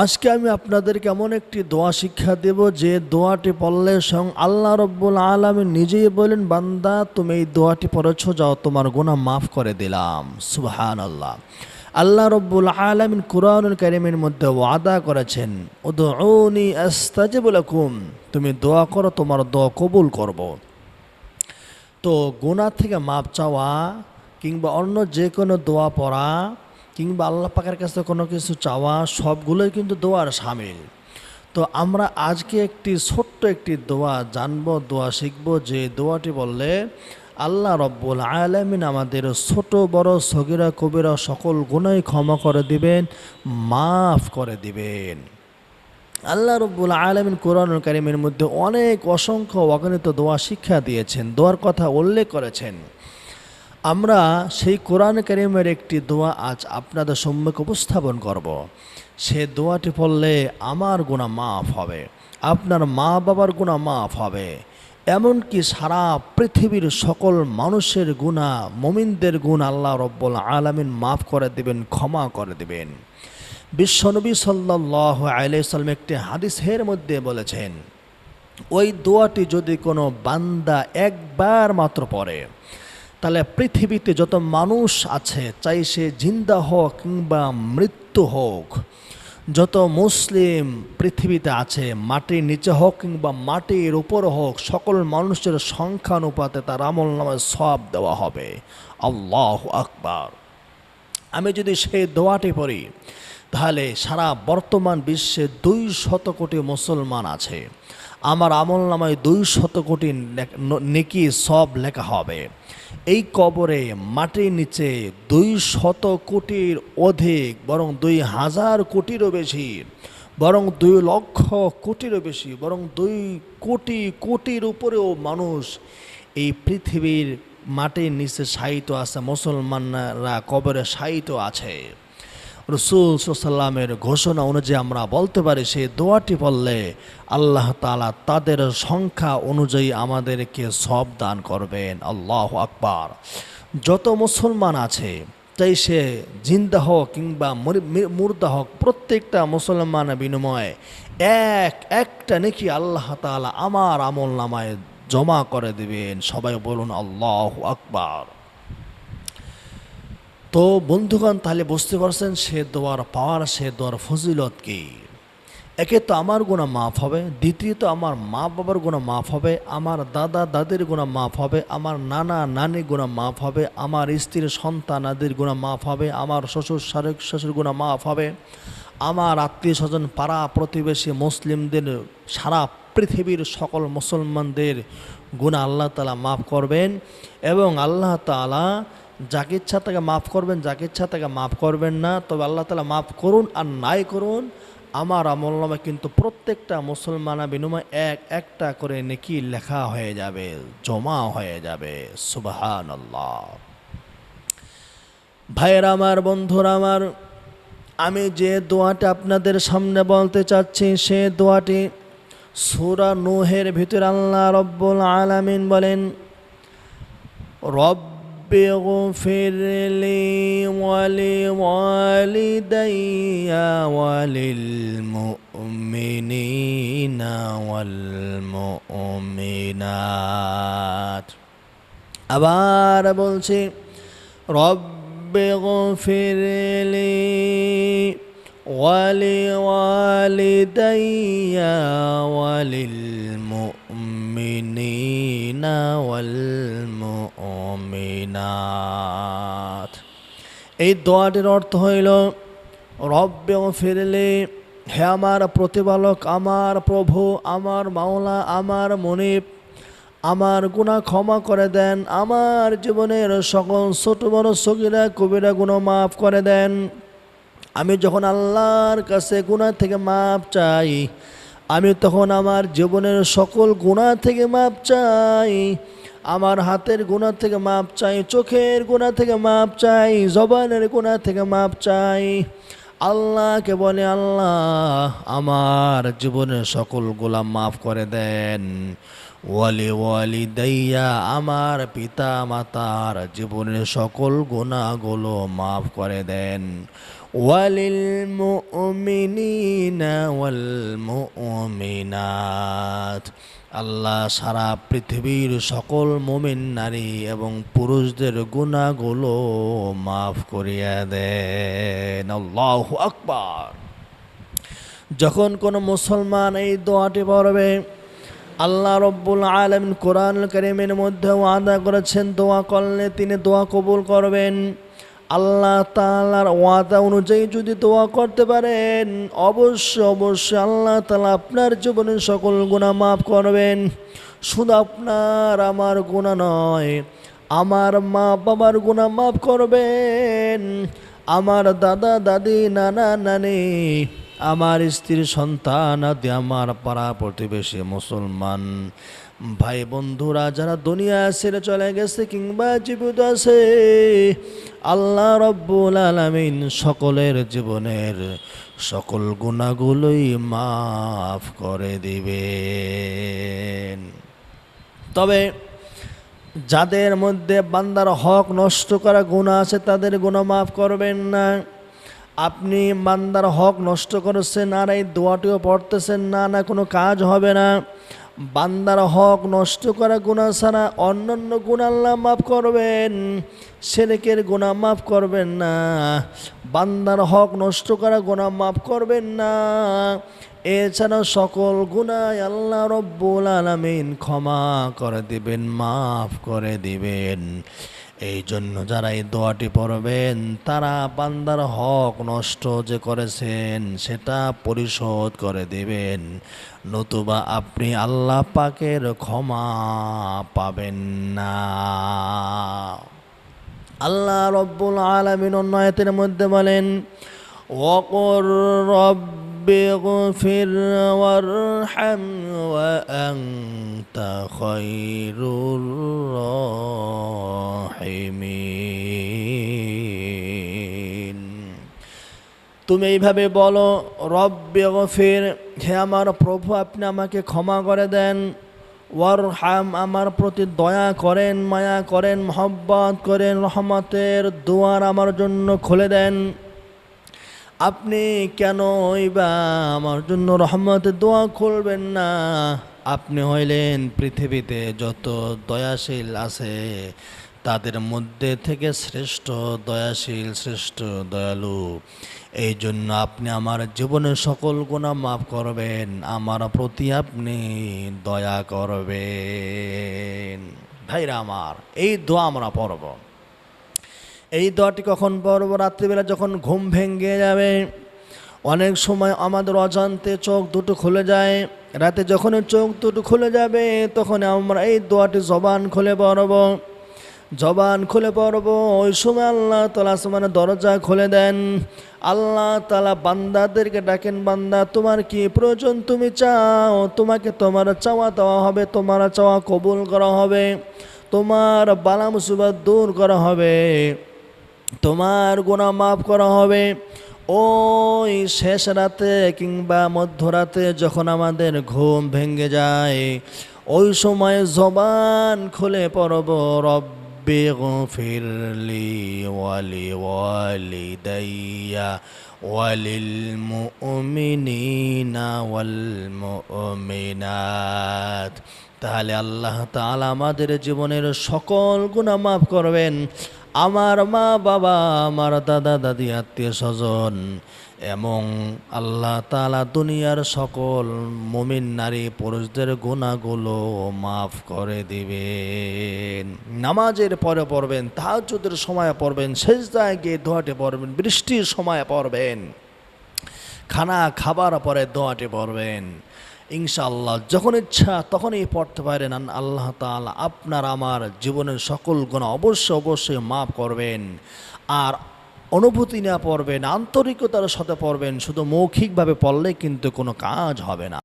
আজকে আমি আপনাদেরকে এমন একটি দোয়া শিক্ষা দেব, যে দোয়াটি পড়লে স্বয়ং আল্লাহ রব্বুল আলমী নিজেই বলেন বান্দা, তুমি এই দোয়াটি পড়েছ, যাও, তোমার গুনাহ মাফ করে দিলাম। সুবহান আল্লাহ আল্লাহ রব্বুল আলমিন কুরআনুল কারিমের মধ্যে ওয়াদা করেছেন, উদউনি আস্তাজিব লাকুম। তুমি দোয়া করো, তোমার দোয়া কবুল করব। তো গোনা থেকে মাপ চাওয়া কিংবা অন্য যে কোনো দোয়া পড়া কিংবা আল্লাহ পাকের কাছে কোনো কিছু চাওয়া, সবগুলোই কিন্তু দোয়ার সামিল। তো আমরা আজকে একটি ছোট্ট একটি দোয়া জানব, দোয়া শিখব, যে দোয়াটি বললে, আল্লাহ রব্বুল আলমিন আমাদের ছোট, বড়, সগিরা, কবিরা সকল গুণাই ক্ষমা করে দিবেন, মাফ করে দিবেন। আল্লাহ রব্বুল আলমিন কোরআনুল কারিমের মধ্যে অনেক অসংখ্য অগণিত দোয়া শিক্ষা দিয়েছেন, দোয়ার কথা উল্লেখ করেছেন। আমরা সেই কোরআন কারিমের একটি দোয়া আজ আপনাদের সম্মুখে উপস্থাপন করব। সে দোয়াটি পড়লে আমার গুণা মাফ হবে, আপনার মা বাবার গুণা মাফ হবে, এমনকি সারা পৃথিবীর সকল মানুষের গুণা মমিনদের গুণ আল্লাহ রব্বুল আলমিন মাফ করে দেবেন, ক্ষমা করে দেবেন বিশ্বনবী সাল্লাহ আলাইসাল্লাম একটি হাদিসের মধ্যে বলেছেন, ওই দোয়াটি যদি কোনো বান্দা একবার মাত্র পড়ে তাহলে পৃথিবীতে যত মানুষ আছে, চাই সে জিন্দা হোক কিংবা মৃত্যু হোক, যত মুসলিম পৃথিবীতে আছে মাটির নিচে হোক কিংবা মাটির উপর হোক, সকল মানুষের সংখ্যা অনুপাতে তার আমল নামে সব দেওয়া হবে। আল্লাহ আকবার। আমি যদি সেই দোয়াটি পড়ি তাহলে সারা বর্তমান বিশ্বে দুই শত কোটি মুসলমান আছে। আমার আমল নামায় দুই শত কোটি নেকি সব লেখা হবে। এই কবরে মাটির নিচে দুই শত কোটির অধিক, বরং দুই হাজার কোটিরও বেশি, বরং দুই লক্ষ কোটিরও বেশি, বরং দুই কোটি কোটির উপরেও মানুষ এই পৃথিবীর মাটির নিচে সাহিত্য আছে, মুসলমানরা কবরে সাহিত্য আছে। রসুল সাল্লামের ঘোষণা অনুযায়ী আমরা বলতে পারি, সেই দোয়াটি বললে আল্লাহ তালা তাদের সংখ্যা অনুযায়ী আমাদেরকে সব দান করবেন। আল্লাহ আকবার। যত মুসলমান আছে তাই সে জিন্দা হোক কিংবা মুর্দা হোক, প্রত্যেকটা মুসলমানের বিনিময়ে এক, একটা নাকি আল্লাহ তালা আমার আমল নামায় জমা করে দেবেন। সবাই বলুন, আল্লাহ আকবার। তো বন্ধুগণ, তাহলে বুঝতে পারছেন সে দোয়ার পাওয়ার, সে দোয়ার ফজিলত কি? একে তো আমার গুণা মাফ হবে, দ্বিতীয়ত আমার মা বাবার গুণা মাফ হবে, আমার দাদা দাদির গুণা মাফ হবে, আমার নানা নানির গুণা মাফ হবে, আমার স্ত্রীর সন্তান আদির গুণা মাফ হবে, আমার শ্বশুর শারীরিক শ্বশুর গুণা মাফ হবে, আমার আত্মীয় স্বজন, পাড়া প্রতিবেশী মুসলিমদের, সারা পৃথিবীর সকল মুসলমানদের গুণা আল্লাহ তালা মাফ করবেন এবং আল্লাহ তালা যাকে ইচ্ছা তাকে মাফ করবেন, যাকে ইচ্ছা তাকে মাফ করবেন না। তবে আল্লাহ তালা মাফ করুন আর নাই করুন, আমার আমল নামে কিন্তু প্রত্যেকটা মুসলমানা বিনিময় এক একটা করে নেকি লেখা হয়ে যাবে, জমা হয়ে যাবে। সুবাহান আল্লাহ ভাইয়ের আমার, বন্ধুরা আমার, আমি যে দোয়াটা আপনাদের সামনে বলতে চাচ্ছি, সে দোয়াটি সুরা নোহের ভিতরে আল্লাহ রব্বুল আলামিন বলেন, রব اغفر لي ولوالدي وللمؤمنين والمؤمنات আবার বলছি রব্ব গফির লি ولوالدي وللمؤمنين নাথ এই দোয়াটির অর্থ হইল, রব্বে ফেরলে হে আমার প্রতিপালক, আমার প্রভু, আমার মাওলা, আমার মনিপ আমার গুণা ক্ষমা করে দেন, আমার জীবনের সকল ছোট বড় সগিরা, কবিরা গুণা মাফ করে দেন। আমি যখন আল্লাহর কাছে গুণা থেকে মাপ চাই, আমি তখন আমার জীবনের সকল গুণা থেকে মাপ চাই আমার হাতের গোনা থেকে মাপ চাই, চোখের গোনা থেকে মাপ চাই, জবানের গোনা থেকে মাপ চাই। আল্লাহকে বলে, আল্লাহ, আমার জীবনের সকল গোলাম মাফ করে দেন। ওয়ালি ওয়ালি দইয়া আমার পিতা মাতার জীবনের সকল গোনাগুলো মাফ করে দেন। ওয়ালিল মুমিনিনা ওয়াল মুমিনাত আল্লাহ সারা পৃথিবীর সকল মোমিন নারী এবং পুরুষদের গুণাগুলো মাফ করিয়া দেন। আল্লাহ আকবার। যখন কোনো মুসলমান এই দোয়াটি পড়বে, আল্লাহ রব্বুল আলম কোরআন করিমের মধ্যে ওয়াদা করেছেন, দোয়া করলে তিনি দোয়া কবুল করবেন। আল্লাহ তালার ওয়াদা অনুযায়ী যদি দোয়া করতে পারেন অবশ্য অবশ্যই আল্লাহ তালা আপনার জীবনের সকল গুণা মাফ করবেন। শুধু আপনার, আমার গুণা নয়, আমার মা বাবার গুণা মাফ করবেন। আমার দাদা, দাদি, নানা, নানি, আমার স্ত্রীর সন্তান আদি, আমার পাড়া প্রতিবেশী মুসলমান। ভাই বন্ধুরা, যারা দুনিয়া ছেড়ে চলে গেছে কিংবা জীবিত আছে, আল্লাহ রব্বুল আলমিন সকলের জীবনের সকল গুণাগুলোই মাফ করে দিবেন। তবে যাদের মধ্যে বান্দার হক নষ্ট করা গুণা আছে, তাদের গুণা মাফ করবেন না। আপনি বান্দার হক নষ্ট করেছেন আর এই দোয়াটিও পড়তেছেন, না না কোনো কাজ হবে না। বান্দার হক নষ্ট করা গুণা ছাড়া অন্যান্য গুণা আল্লাহ মাফ করবেন সেরেকের গুণা মাফ করবেন না। বান্দার হক নষ্ট করা গুণা মাফ করবেন না। এছাড়া সকল গুণায় আল্লাহ রব্বুল আলমিন ক্ষমা করে দিবেন, মাফ করে দিবেন। এই জন্য যারা এই দোয়াটি পড়বেন, তারা বান্দার হক নষ্ট যে করেছেন, সেটা পরিশোধ করে দেবেন। নতুবা আপনি আল্লাহ পাকের ক্ষমা পাবেন না। আল্লাহ রব্বুল আলমিন অন্যায়তের মধ্যে বলেন ওকর রব্ব اغفر وارحم وأنت خير الراحمين তুমি এইভাবে বলো রব্বে গফির হে আমার প্রভু আপনি আমাকে ক্ষমা করে দেন ওয়ারহাম আমার প্রতি দয়া করেন মায়া করেন মহব্বত করেন রহমতের দুয়ার আমার জন্য খুলে দেন আপনি কেন বা আমার জন্য রহমতের দোয়া খুলবেন না? আপনি হইলেন পৃথিবীতে যত দয়াশীল আছে, তাদের মধ্যে থেকে শ্রেষ্ঠ দয়াশীল, শ্রেষ্ঠ দয়ালু। এই জন্য আপনি আমার জীবনের সকল গুণা মাফ করবেন, আমার প্রতি আপনি দয়া করবেন। ভাইরা আমার, এই দোয়া আমরা পড়ব। এই দোয়াটি কখন পড়ব রাত্রিবেলা যখন ঘুম ভেঙে যাবে, অনেক সময় আমাদের অজান্তে চোখ দুটো খুলে যায়। রাতে যখন চোখ দুটো খুলে যাবে তখন আমরা এই দোয়াটি জবান খুলে পড়ব। জবান খুলে পড়ব। ওই সময় আল্লাহ তালা আসমানে দরজা খুলে দেন। আল্লাহ তালা বান্দাদেরকে ডাকেন, বান্দা, তোমার কি প্রয়োজন? তুমি চাও, তোমাকে তোমার চাওয়া দেওয়া হবে, তোমার চাওয়া কবুল করা হবে, তোমার বালা দূর করা হবে। তোমার গুণা মাফ করা হবে। ওই শেষ রাতে কিংবা মধ্যরাতে যখন আমাদের ঘুম ভেঙে যায়, ওই সময় জবান খুলে পড়ব, রব্বে গফিরলি ওয়ালি ওয়ালি দাইয়া ওয়ালিল মুমিনিনা ওয়াল মুমিনাত। তাহলে আল্লাহ তাআলা আমাদের জীবনের সকল গুনাহ মাফ করবেন। আমার মা বাবা, আমার দাদা দাদি, আত্মীয় স্বজন, এবং আল্লাহ তালা দুনিয়ার সকল মুমিন নারী পুরুষদের গুণাগুলো মাফ করে দিবেন। নামাজের পরে পড়বেন তাহাজুদের সময় পড়বেন শেষদায় গিয়ে দোয়াটি পড়বেন, বৃষ্টির সময় পড়বেন, খানা খাবার পরে দোয়াটি পড়বেন। ইনশাআল্লাহ, যখন ইচ্ছা তখনই পড়তে পারেন আল্লাহ তালা আপনার আমার জীবনের সকল গুণ অবশ্যই অবশ্যই মাফ করবেন। আর অনুভূতি না পড়বেন, আন্তরিকতার সাথে পড়বেন, শুধু মৌখিকভাবে পড়লে কিন্তু কোনো কাজ হবে না।